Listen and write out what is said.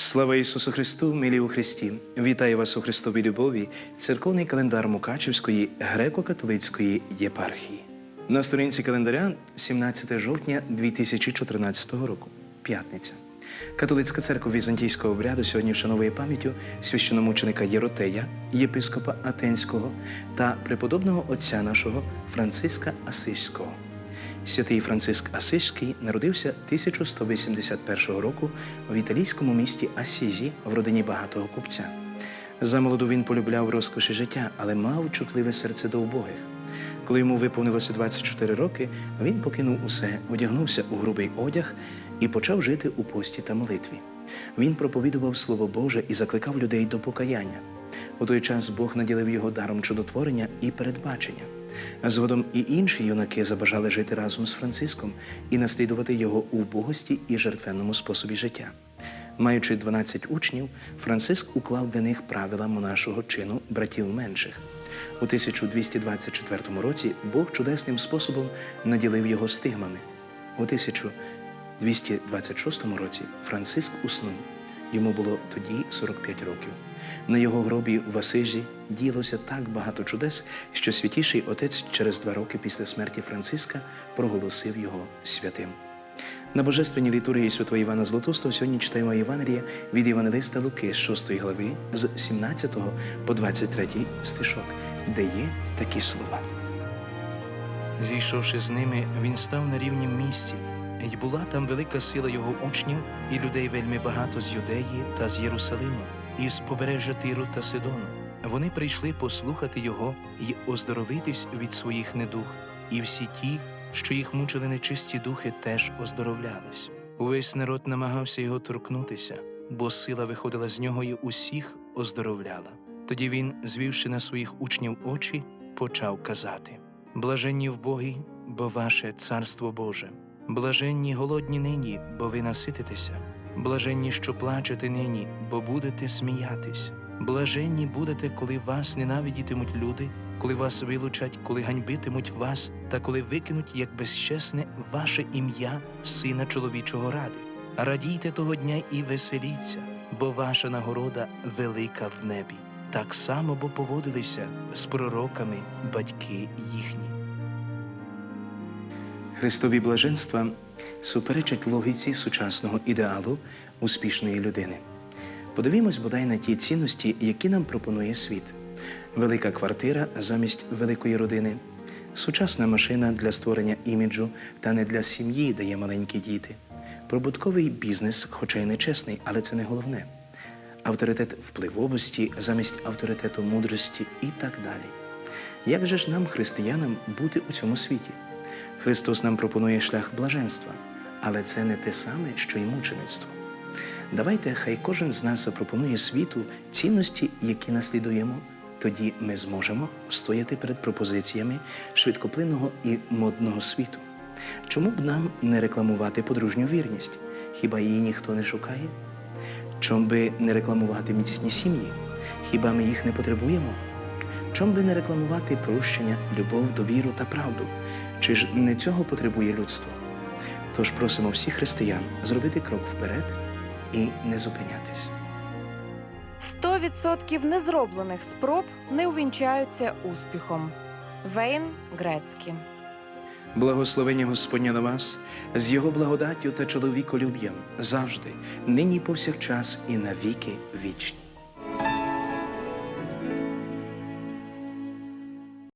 Слава Ісусу Христу, милі у Христі! Вітаю вас у Христовій любові, церковний календар Мукачівської греко-католицької єпархії. На сторінці календаря 17 жовтня 2014 року, п'ятниця. Католицька церква візантійського обряду сьогодні вшановує пам'яттю священомученика Єротея, єпископа Атенського та преподобного отця нашого Франциска Асиського. Святий Франциск Асиський народився 1181 року в італійському місті Асізі в родині багатого купця. Замолоду він полюбляв розкоші життя, але мав чутливе серце до убогих. Коли йому виповнилося 24 роки, він покинув усе, одягнувся у грубий одяг і почав жити у пості та молитві. Він проповідував Слово Боже і закликав людей до покаяння. У той час Бог наділив його даром чудотворення і передбачення. А Згодом і інші юнаки забажали жити разом з Франциском і наслідувати його у вбогості і жертвенному способі життя. Маючи 12 учнів, Франциск уклав для них правила монашого чину братів менших. У 1224 році Бог чудесним способом наділив його стигмами. У 1226 році Франциск уснув. Йому було тоді 45 років. На його гробі в Асижі діялося так багато чудес, що святіший отець через два роки після смерті Франциска проголосив його святим. На божественній літургії святого Івана Златоустого сьогодні читаємо Євангелія від Євангелиста Луки з 6 глави з 17 по 23 стишок, де є такі слова. Зійшовши з ними, він став на рівнім місці, й була там велика сила його учнів, і людей вельми багато з Юдеї та з Єрусалиму, і з побережжя Тиру та Сидону. Вони прийшли послухати його й оздоровитись від своїх недуг, і всі ті, що їх мучили нечисті духи, теж оздоровлялись. Увесь народ намагався його торкнутися, бо сила виходила з нього й усіх оздоровляла. Тоді він, звівши на своїх учнів очі, почав казати: Блаженні вбогі, бо ваше царство Боже, блаженні голодні нині, бо ви насититеся, блаженні, що плачете нині, бо будете сміятись. Блаженні будете, коли вас ненавидітимуть люди, коли вас вилучать, коли ганьбитимуть вас, та коли викинуть як безчесне ваше ім'я, сина чоловічого ради. Радійте того дня і веселіться, бо ваша нагорода велика в небі. Так само бо поводилися з пророками батьки їхні. Христові блаженства суперечать логіці сучасного ідеалу успішної людини. Подивімось бодай на ті цінності, які нам пропонує світ: велика квартира замість великої родини, сучасна машина для створення іміджу та не для сім'ї дає маленькі діти, прибутковий бізнес, хоча й нечесний, але це не головне. Авторитет впливовості замість авторитету мудрості і так далі. Як же ж нам, християнам, бути у цьому світі? Христос нам пропонує шлях блаженства, але це не те саме, що й мучеництво. Давайте, хай кожен з нас запропонує світу цінності, які наслідуємо, тоді ми зможемо стояти перед пропозиціями швидкоплинного і модного світу. Чому б нам не рекламувати подружню вірність? Хіба її ніхто не шукає? Чом би не рекламувати міцні сім'ї? Хіба ми їх не потребуємо? Чом би не рекламувати прощення, любов, довіру та правду? Чи ж не цього потребує людство? Тож просимо всіх християн зробити крок вперед і не зупинятись. 100% незроблених спроб не увінчаються успіхом. Вейн Грецький. Благословення Господня на вас з його благодаттю та чоловіколюб'ям завжди, нині повсякчас і на віки вічні.